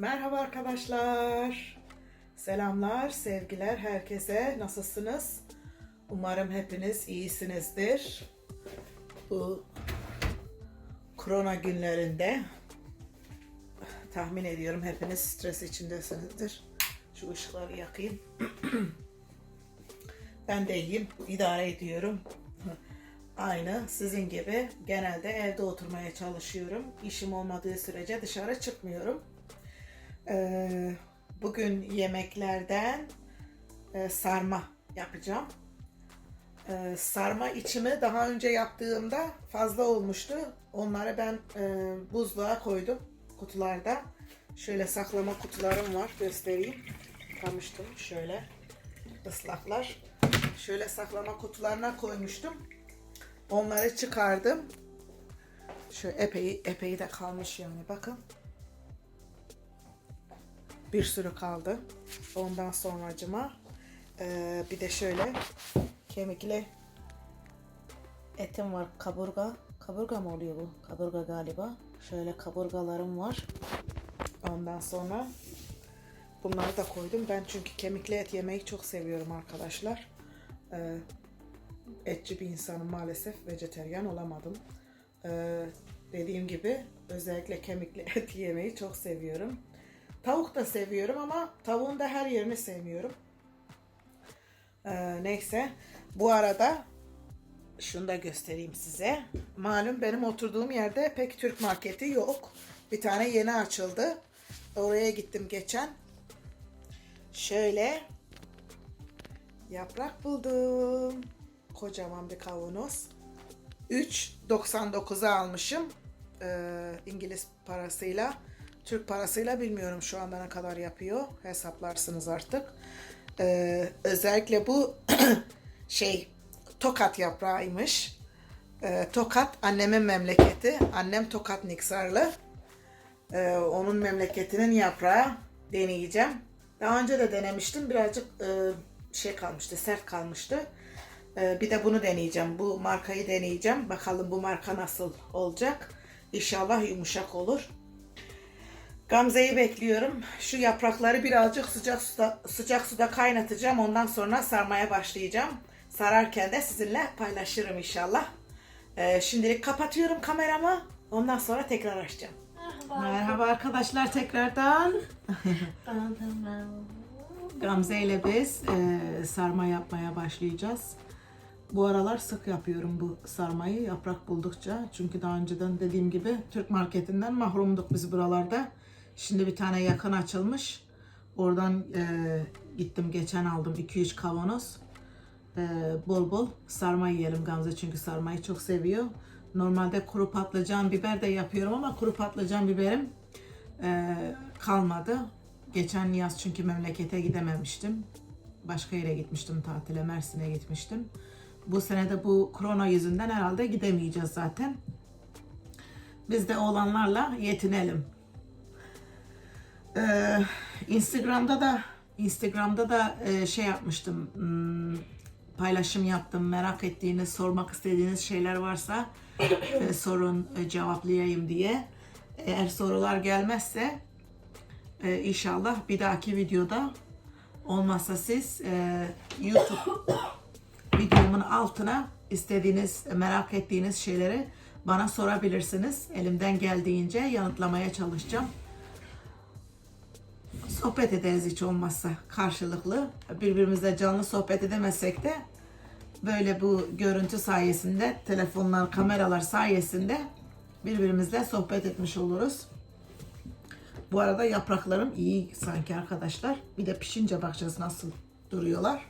Merhaba arkadaşlar. Selamlar, sevgiler herkese. Nasılsınız? Umarım hepiniz iyisinizdir. Bu korona günlerinde tahmin ediyorum hepiniz stres içindesinizdir. Şu ışıkları yakayım. ben de iyiyim, idare ediyorum. Aynı sizin gibi genelde evde oturmaya çalışıyorum. İşim olmadığı sürece dışarı çıkmıyorum. Ee, bugün yemeklerden e, sarma yapacağım. Ee, sarma içimi daha önce yaptığımda fazla olmuştu. Onları ben e, buzluğa koydum kutularda. Şöyle saklama kutularım var göstereyim. Yıkamıştım şöyle ıslaklar. Şöyle saklama kutularına koymuştum. Onları çıkardım. Şöyle epey epey de kalmış yani bakın. Bir sürü kaldı. Ondan sonracıma eee, bir de şöyle kemikli etim var. Kaburga. Kaburga mı oluyor bu? Kaburga galiba. Şöyle kaburgalarım var. Ondan sonra bunları da koydum. Ben çünkü kemikli et yemeyi çok seviyorum arkadaşlar. Eee etçi bir insanım maalesef. Vejeteryan olamadım. Ee, dediğim gibi özellikle kemikli et yemeyi çok seviyorum. Tavuk da seviyorum ama tavuğun da her yerini sevmiyorum. Ee, neyse. Bu arada şunu da göstereyim size. Malum benim oturduğum yerde pek Türk marketi yok. Bir tane yeni açıldı. Oraya gittim geçen. Şöyle yaprak buldum. Kocaman bir kavanoz. 3.99'a almışım. Ee, İngiliz parasıyla. Türk parasıyla bilmiyorum şu anda ne kadar yapıyor. Hesaplarsınız artık. Ee, özellikle bu şey tokat yaprağıymış. Ee, tokat annemin memleketi. Annem Tokat Niksarlı. Ee, onun memleketinin yaprağı deneyeceğim. Daha önce de denemiştim. Birazcık e, şey kalmıştı, sert kalmıştı. Ee, bir de bunu deneyeceğim. Bu markayı deneyeceğim. Bakalım bu marka nasıl olacak. İnşallah yumuşak olur. Gamze'yi bekliyorum. Şu yaprakları birazcık sıcak suda, sıcak suda kaynatacağım. Ondan sonra sarmaya başlayacağım. Sararken de sizinle paylaşırım inşallah. Ee, şimdilik kapatıyorum kameramı. Ondan sonra tekrar açacağım. Merhaba. Merhaba arkadaşlar tekrardan. Gamze ile biz e, sarma yapmaya başlayacağız. Bu aralar sık yapıyorum bu sarmayı yaprak buldukça. Çünkü daha önceden dediğim gibi Türk marketinden mahrumduk biz buralarda. Şimdi bir tane yakın açılmış. Oradan e, gittim geçen aldım 2-3 kavanoz. E, bol bol sarma yiyelim Gamze çünkü sarmayı çok seviyor. Normalde kuru patlıcan biber de yapıyorum ama kuru patlıcan biberim e, kalmadı. Geçen yaz çünkü memlekete gidememiştim. Başka yere gitmiştim tatile, Mersin'e gitmiştim. Bu sene de bu korona yüzünden herhalde gidemeyeceğiz zaten. Biz de olanlarla yetinelim. Ee, Instagram'da da Instagram'da da e, şey yapmıştım. hmm, paylaşım yaptım. Merak ettiğiniz, sormak istediğiniz şeyler varsa e, sorun e, cevaplayayım diye. Eğer sorular gelmezse e, inşallah bir dahaki videoda olmazsa siz e, YouTube videomun altına istediğiniz, merak ettiğiniz şeyleri bana sorabilirsiniz. Elimden geldiğince yanıtlamaya çalışacağım. Sohbet ederiz hiç olmazsa karşılıklı. Birbirimizle canlı sohbet edemezsek de böyle bu görüntü sayesinde, telefonlar, kameralar sayesinde birbirimizle sohbet etmiş oluruz. Bu arada yapraklarım iyi sanki arkadaşlar. Bir de pişince bakacağız nasıl duruyorlar.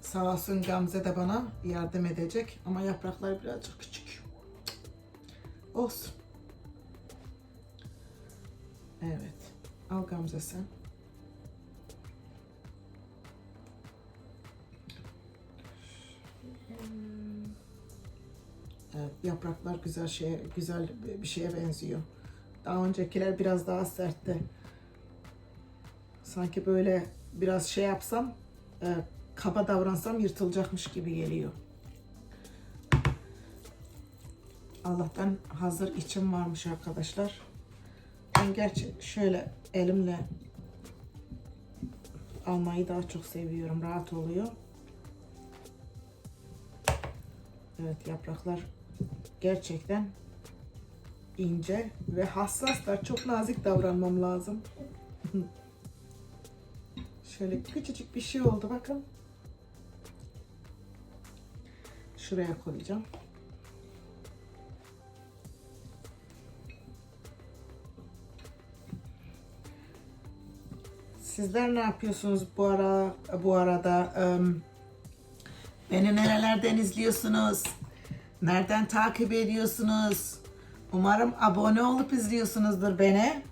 Sağ olsun Gamze de bana yardım edecek. Ama yapraklar birazcık küçük. Olsun. Evet. Al Gamze sen. Evet, yapraklar güzel şeye, güzel bir şeye benziyor. Daha öncekiler biraz daha sertti. Sanki böyle biraz şey yapsam, e, kaba davransam yırtılacakmış gibi geliyor. Allah'tan hazır içim varmış arkadaşlar. Ben gerçi şöyle elimle almayı daha çok seviyorum. Rahat oluyor. Evet yapraklar gerçekten ince ve hassaslar. Çok nazik davranmam lazım. Şöyle küçücük bir şey oldu bakın. Şuraya koyacağım. Sizler ne yapıyorsunuz bu ara bu arada? Beni nerelerden izliyorsunuz? Nereden takip ediyorsunuz? Umarım abone olup izliyorsunuzdur beni.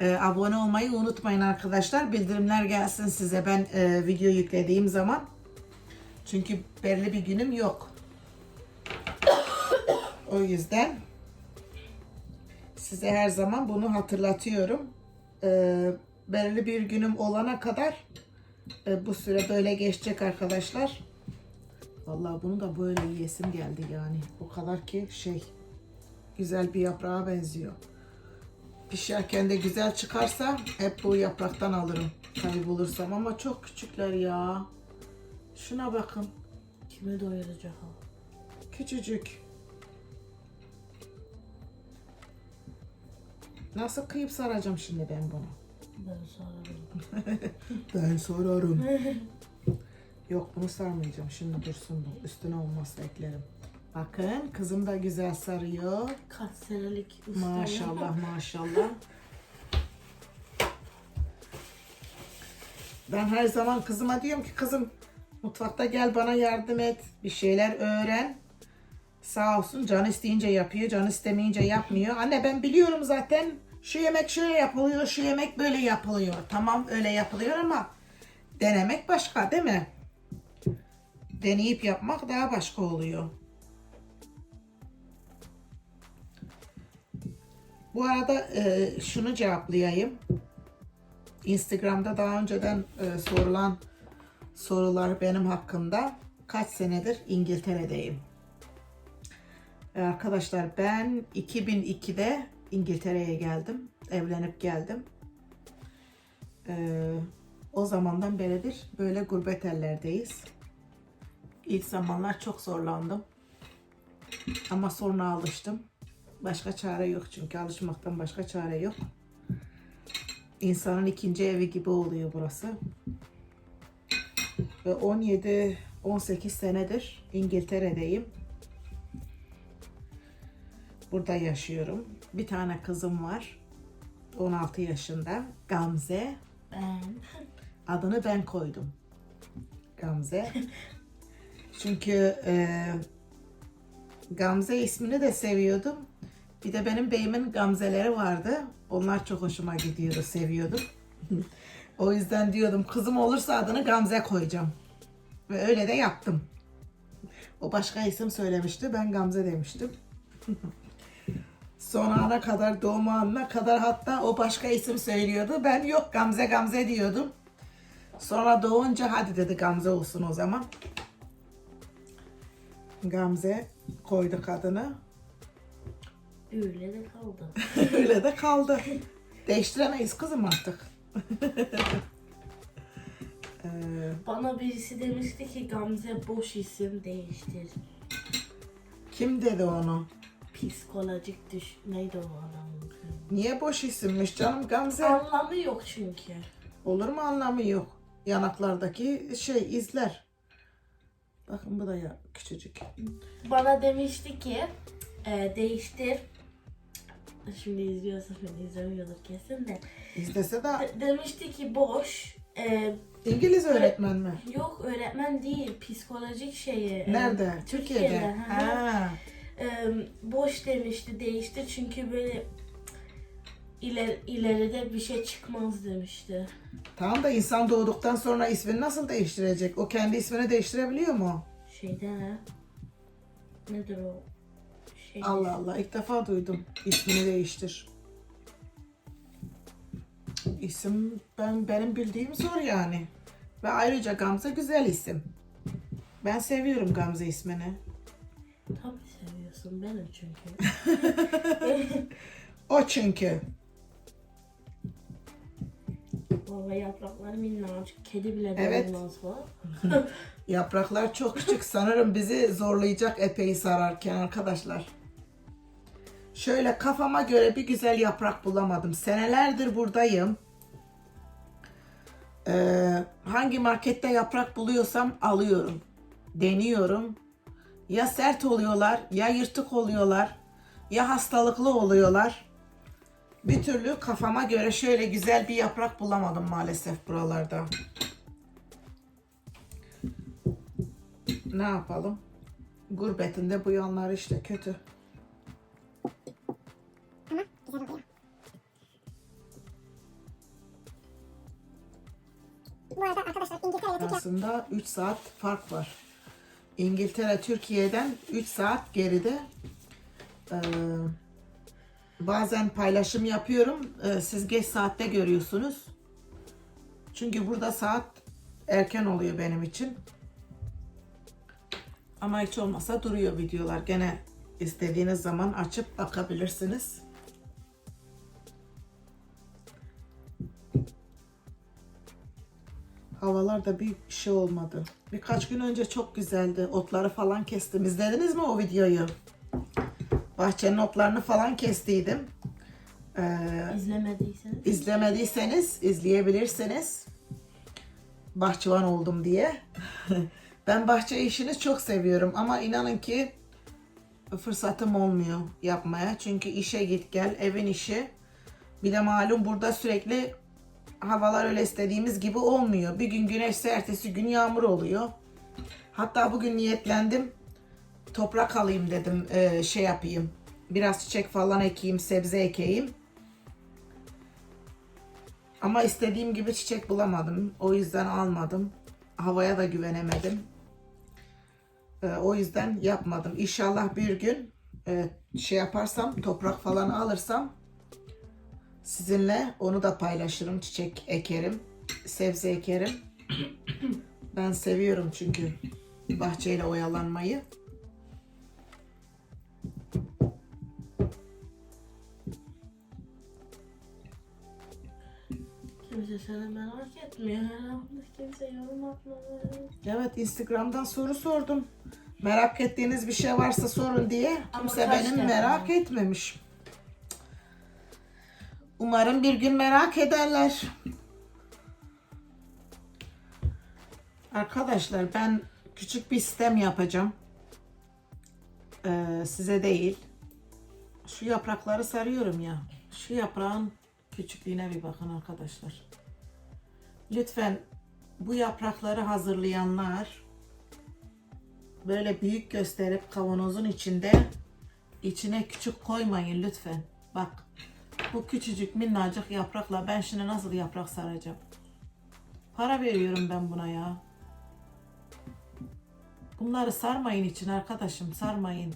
Ee, abone olmayı unutmayın arkadaşlar. Bildirimler gelsin size ben e, video yüklediğim zaman. Çünkü belli bir günüm yok. o yüzden size her zaman bunu hatırlatıyorum. Ee, belirli bir günüm olana kadar e, bu süre böyle geçecek arkadaşlar. Vallahi bunu da böyle yiyesim geldi yani. O kadar ki şey güzel bir yaprağa benziyor. Pişerken de güzel çıkarsa hep bu yapraktan alırım. Tabi bulursam ama çok küçükler ya. Şuna bakın. Kime doyuracak o? Küçücük. Nasıl kıyıp saracağım şimdi ben bunu? Ben sorarım. Ben sorarım. Yok bunu sarmayacağım. Şimdi dursun bu. Üstüne olmazsa eklerim. Bakın kızım da güzel sarıyor. Kaç senelik ya. Maşallah maşallah. Ben her zaman kızıma diyorum ki kızım mutfakta gel bana yardım et. Bir şeyler öğren. Sağ olsun can isteyince yapıyor, can istemeyince yapmıyor. Anne ben biliyorum zaten şu yemek şöyle yapılıyor, şu yemek böyle yapılıyor. Tamam öyle yapılıyor ama denemek başka değil mi? Deneyip yapmak daha başka oluyor. Bu arada e, şunu cevaplayayım. Instagram'da daha önceden e, sorulan sorular benim hakkında. Kaç senedir İngiltere'deyim? E, arkadaşlar ben 2002'de İngiltere'ye geldim. Evlenip geldim. E, o zamandan beridir böyle gurbet ellerdeyiz. İlk zamanlar çok zorlandım. Ama sonra alıştım. Başka çare yok çünkü alışmaktan başka çare yok. İnsanın ikinci evi gibi oluyor burası. Ve 17-18 senedir İngiltere'deyim. Burada yaşıyorum. Bir tane kızım var. 16 yaşında. Gamze. Ben. Adını ben koydum. Gamze. Çünkü e, Gamze ismini de seviyordum. Bir de benim beyimin Gamzeleri vardı. Onlar çok hoşuma gidiyordu, seviyordum. o yüzden diyordum kızım olursa adını Gamze koyacağım. Ve öyle de yaptım. O başka isim söylemişti. Ben Gamze demiştim. Son ana kadar, doğum anına kadar hatta o başka isim söylüyordu. Ben yok Gamze Gamze diyordum. Sonra doğunca hadi dedi Gamze olsun o zaman. Gamze koyduk adını. Öyle de kaldı. Öyle de kaldı. Değiştiremeyiz kızım artık. Ee, Bana birisi demişti ki Gamze boş isim değiştir. kim dedi onu? Psikolojik düş... Neydi o adamın? Niye boş isimmiş canım Gamze? Anlamı yok çünkü. Olur mu anlamı yok. Yanaklardaki şey izler. Bakın bu da ya küçücük. Bana demişti ki e, değiştir. Şimdi izliyorsa beni izlemiyordur kesin de. İzlese de De- demişti ki boş. E, İngiliz öğretmen mi? yok öğretmen değil psikolojik şeyi. e, Nerede? Türkiye'de. hı hı. Ha. E, boş demişti değiştir çünkü böyle iler, ileride bir şey çıkmaz demişti. Tamam da insan doğduktan sonra ismini nasıl değiştirecek? O kendi ismini değiştirebiliyor mu? Şeyde ne? Nedir o? Şey, Allah Allah ilk defa duydum. İsmini değiştir. İsim ben benim bildiğim zor yani. Ve ayrıca Gamze güzel isim. Ben seviyorum Gamze ismini. Tabii seviyorsun benim çünkü. O çünkü. Valla yaprakları minnacık. Kedi bile Evet. dayanmaz bu. Yapraklar çok küçük. Sanırım bizi zorlayacak epey sararken arkadaşlar. Şöyle kafama göre bir güzel yaprak bulamadım. Senelerdir buradayım. Ee, hangi markette yaprak buluyorsam alıyorum. Deniyorum. Ya sert oluyorlar, ya yırtık oluyorlar, ya hastalıklı oluyorlar. Bir türlü kafama göre şöyle güzel bir yaprak bulamadım maalesef buralarda. Ne yapalım? Gurbetinde bu yanlar işte kötü. Ama güzel oluyor. Bu arada arkadaşlar İngiltere ile Türkiye Aslında 3 saat fark var. İngiltere Türkiye'den 3 saat geride. Ee, bazen paylaşım yapıyorum. Ee, siz geç saatte görüyorsunuz. Çünkü burada saat erken oluyor benim için. Ama hiç olmasa duruyor videolar. Gene istediğiniz zaman açıp bakabilirsiniz. Havalar da bir şey olmadı. Birkaç gün önce çok güzeldi. Otları falan kestim. İzlediniz mi o videoyu? Bahçenin otlarını falan kestiydim. Ee, İzlemediyseniz. İzlemediyseniz izleyebilirsiniz. Bahçıvan oldum diye. ben bahçe işini çok seviyorum ama inanın ki fırsatım olmuyor yapmaya. Çünkü işe git gel, evin işi. Bir de malum burada sürekli havalar öyle istediğimiz gibi olmuyor. Bir gün güneşse ertesi gün yağmur oluyor. Hatta bugün niyetlendim. Toprak alayım dedim eee, şey yapayım. Biraz çiçek falan ekeyim, sebze ekeyim. Ama istediğim gibi çiçek bulamadım. O yüzden almadım. Havaya da güvenemedim. Ee, o yüzden yapmadım. İnşallah bir gün e, şey yaparsam, toprak falan alırsam sizinle onu da paylaşırım. Çiçek ekerim, sebze ekerim. ben seviyorum çünkü bahçeyle oyalanmayı. Kimse seni merak etmiyor. Herhalde kimse yorum atmadı. Evet Instagram'dan soru sordum. Merak ettiğiniz bir şey varsa sorun diye. Ama Kimse kaç benim tane merak etmemiş. Umarım bir gün merak ederler. Arkadaşlar ben küçük bir sistem yapacağım. Ee, size değil. Şu yaprakları sarıyorum ya. Şu yaprağın küçüklüğüne bir bakın arkadaşlar. Lütfen bu yaprakları hazırlayanlar böyle büyük gösterip kavanozun içinde içine küçük koymayın lütfen. Bak bu küçücük minnacık yaprakla ben şimdi nasıl yaprak saracağım? Para veriyorum ben buna ya. Bunları sarmayın için arkadaşım sarmayın.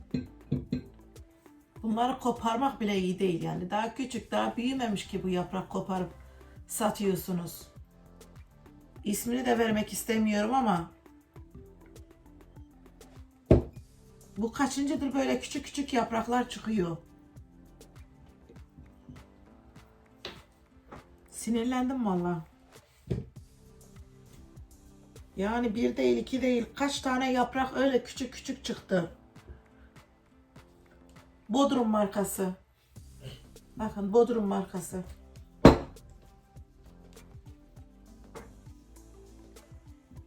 Bunları koparmak bile iyi değil yani. Daha küçük daha büyümemiş ki bu yaprak koparıp satıyorsunuz. İsmini de vermek istemiyorum ama bu kaçıncıdır böyle küçük küçük yapraklar çıkıyor. Sinirlendim valla. Yani bir değil iki değil kaç tane yaprak öyle küçük küçük çıktı. Bodrum markası. Bakın Bodrum markası.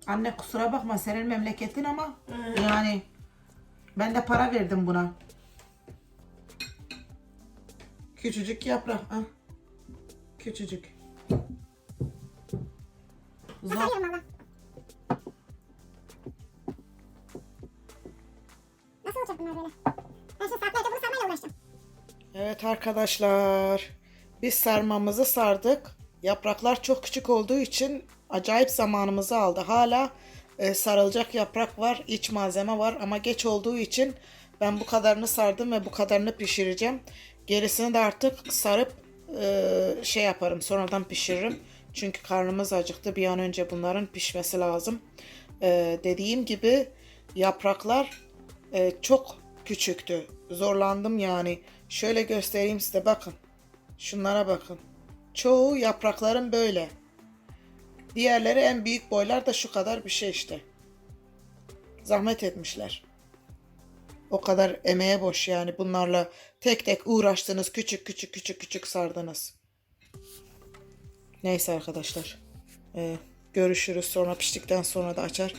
Anne kusura bakma senin memleketin ama yani ben de para verdim buna. Küçücük yaprak. Ah. Küçücük. Zor. Nasıl olacak bunlar böyle? Ben şimdi saatlerce bunu sarmayla uğraşacağım. Evet arkadaşlar. Biz sarmamızı sardık. Yapraklar çok küçük olduğu için acayip zamanımızı aldı. Hala e, sarılacak yaprak var, iç malzeme var ama geç olduğu için ben bu kadarını sardım ve bu kadarını pişireceğim. Gerisini de artık sarıp e, şey yaparım, sonradan pişiririm. Çünkü karnımız acıktı. Bir an önce bunların pişmesi lazım. E, dediğim gibi yapraklar e, çok küçüktü. Zorlandım yani. Şöyle göstereyim size bakın. Şunlara bakın. Çoğu yaprakların böyle. Diğerleri en büyük boylar da şu kadar bir şey işte. Zahmet etmişler. O kadar emeğe boş yani bunlarla tek tek uğraştınız küçük küçük küçük küçük sardınız. Neyse arkadaşlar. Ee, görüşürüz sonra piştikten sonra da açar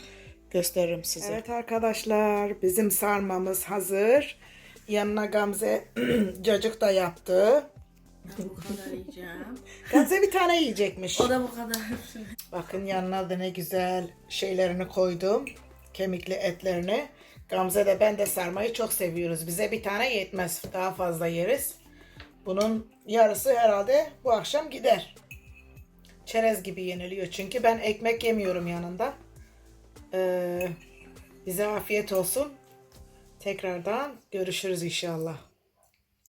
gösteririm size. Evet arkadaşlar bizim sarmamız hazır. Yanına Gamze cacık da yaptı. Ben bu kadar yiyeceğim. Gamze bir tane yiyecekmiş. O da bu kadar. Bakın yanına da ne güzel şeylerini koydum. Kemikli etlerini. Gamze de ben de sarmayı çok seviyoruz. Bize bir tane yetmez. Daha fazla yeriz. Bunun yarısı herhalde bu akşam gider. Çerez gibi yeniliyor. Çünkü ben ekmek yemiyorum yanında. Ee, bize afiyet olsun. Tekrardan görüşürüz inşallah.